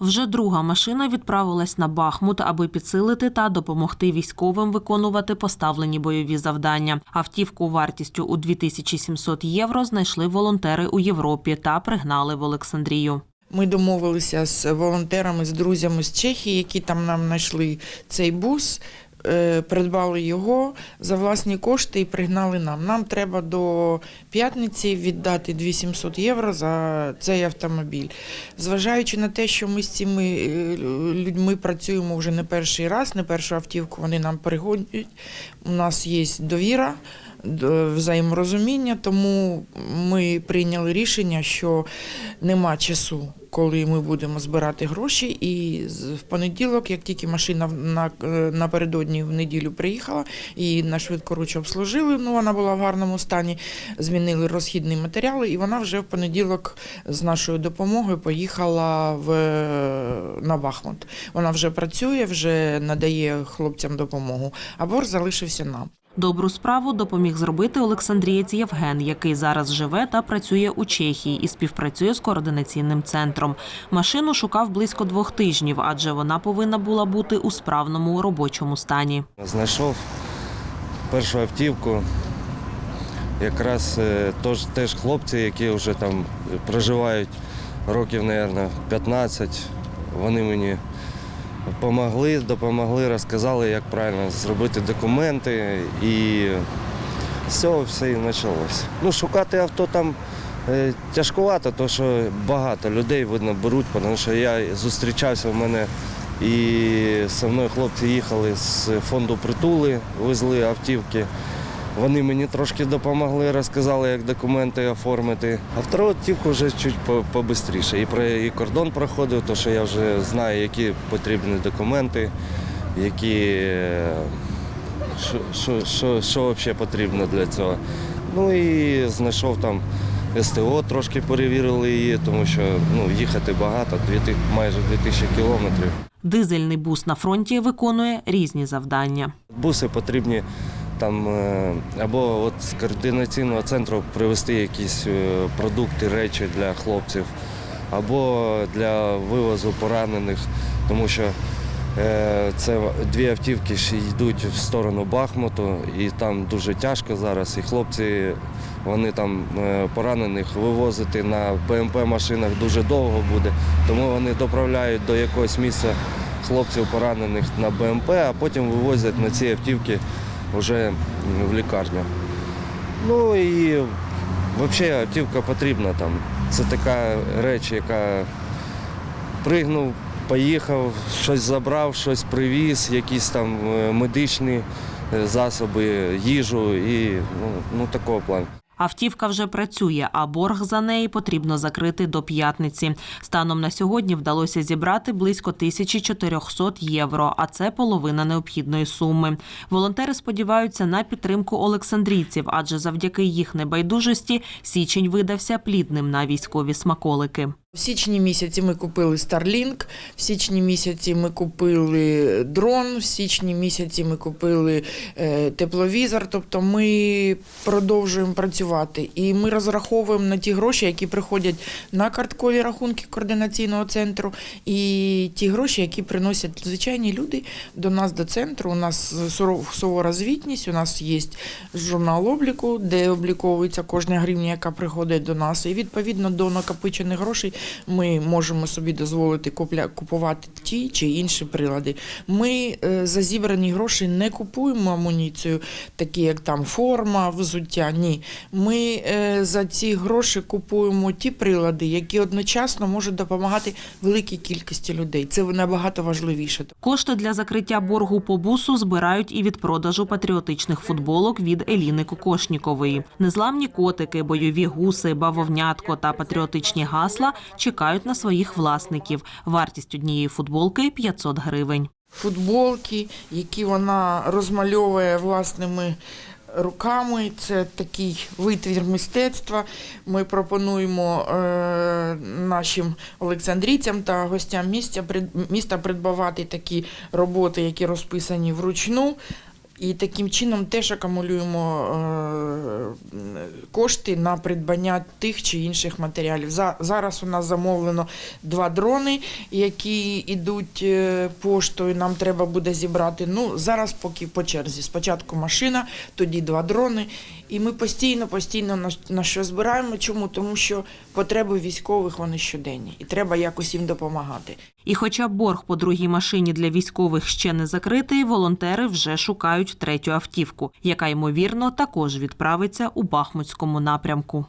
Вже друга машина відправилась на Бахмут, аби підсилити та допомогти військовим виконувати поставлені бойові завдання. Автівку вартістю у 2700 євро знайшли волонтери у Європі та пригнали в Олександрію. Ми домовилися з волонтерами, з друзями з Чехії, які там нам знайшли цей бус, придбали його за власні кошти і пригнали нам. Нам треба до п'ятниці віддати 2700 євро за цей автомобіль. Зважаючи на те, що ми з цими е, людьми працюємо вже не перший раз, не першу автівку вони нам перегонять, у нас є довіра. Д- Взаєморозуміння, тому ми прийняли рішення, що нема часу, коли ми будемо збирати гроші. І в понеділок, як тільки машина на, е, напередодні в неділю приїхала, і на швидкоруч обслужили, ну вона була в гарному стані, змінили розхідні матеріали, і вона вже в понеділок з нашою допомогою поїхала в, на Бахмут. Вона вже працює, вже надає хлопцям допомогу, а залишився нам. Добру справу допоміг зробити Олександрієць Євген, який зараз живе та працює у Чехії і співпрацює з координаційним центром. Машину шукав близько двох тижнів, адже вона повинна була бути у справному робочому стані. Знайшов першу автівку. Якраз е, тож, теж хлопці, які вже там проживають років, мабуть, 15, вони мені допомогли, допомогли, розказали, як правильно зробити документи. І з цього все і почалося. Ну, шукати авто там е, тяжкувато, тому що багато людей видно беруть, тому що я зустрічався в мене і зі мною хлопці їхали з фонду притули, везли автівки. Вони мені трошки допомогли, розказали, як документи оформити. А втору автівку вже чуть побистріше. І, про- і кордон проходив, тому що я вже знаю, які потрібні документи, які е, що, що, що, що взагалі потрібно для цього. Ну і знайшов там СТО, трошки перевірили її, тому що ну, їхати багато, майже 2000 кілометрів. Дизельний бус на фронті виконує різні завдання. Буси потрібні там е, або от з координаційного центру привезти якісь е, продукти, речі для хлопців, або для вивозу поранених, тому що е, це дві автівки ще йдуть в сторону Бахмуту, і там дуже тяжко зараз. І хлопці вони там поранених вивозити на БМП-машинах дуже довго буде, тому вони доправляють до якогось місця хлопців поранених на БМП, а потім вивозять на ці автівки вже в лікарню. Ну і взагалі автівка потрібна там. Це така реч, яка пригнув, поїхав, щось забрав, щось привіз, якісь там е, медичні е, засоби, їжу і ну, ну такого плану. Автівка вже працює, а борг за неї потрібно закрити до п'ятниці. Станом на сьогодні вдалося зібрати близько 1400 євро, а це половина необхідної суми. Волонтери сподіваються на підтримку олександрійців, адже завдяки їх небайдужості січень видався плідним на військові смаколики. В січні місяці ми купили Starlink, в січні місяці ми купили дрон, в січні місяці ми купили е, тепловізор. Тобто ми продовжуємо працювати. І ми розраховуємо на ті гроші, які приходять на карткові рахунки координаційного центру, і ті гроші, які приносять звичайні люди до нас до центру. У нас сувора звітність, у нас є журнал обліку, де обліковується кожна гривня, яка приходить до нас. І відповідно до накопичених грошей ми можемо собі дозволити купувати ті чи інші прилади. Ми е, за зібрані гроші не купуємо амуніцію, такі як там форма, взуття. Ні. Ми е, за ці гроші купуємо ті прилади, які одночасно можуть допомагати великій кількості людей. Це набагато важливіше. Кошти для закриття боргу по бусу збирають і від продажу патріотичних футболок від Еліни Кокошнікової. Незламні котики, бойові гуси, бавовнятко та патріотичні гасла чекають на своїх власників. Вартість однієї футболки 500 гривень. футболки, які вона розмальовує власними руками. Це такий витвір мистецтва. Ми пропонуємо е, нашим олександрійцям та гостям міста придбавати такі роботи, які розписані вручну. І таким чином теж акумулюємо е, кошти на придбання тих чи інших матеріалів. За- Зараз у нас замовлено два дрони, які йдуть е, поштою. Нам треба буде зібрати. Ну зараз поки по черзі. Спочатку машина, тоді два дрони. І ми постійно, постійно на, на що збираємо. Чому? Тому що потреби військових вони щоденні, і треба якось їм допомагати. І хоча борг по другій машині для військових ще не закритий, волонтери вже шукають третю автівку, яка ймовірно також відправиться у Бахмутському напрямку.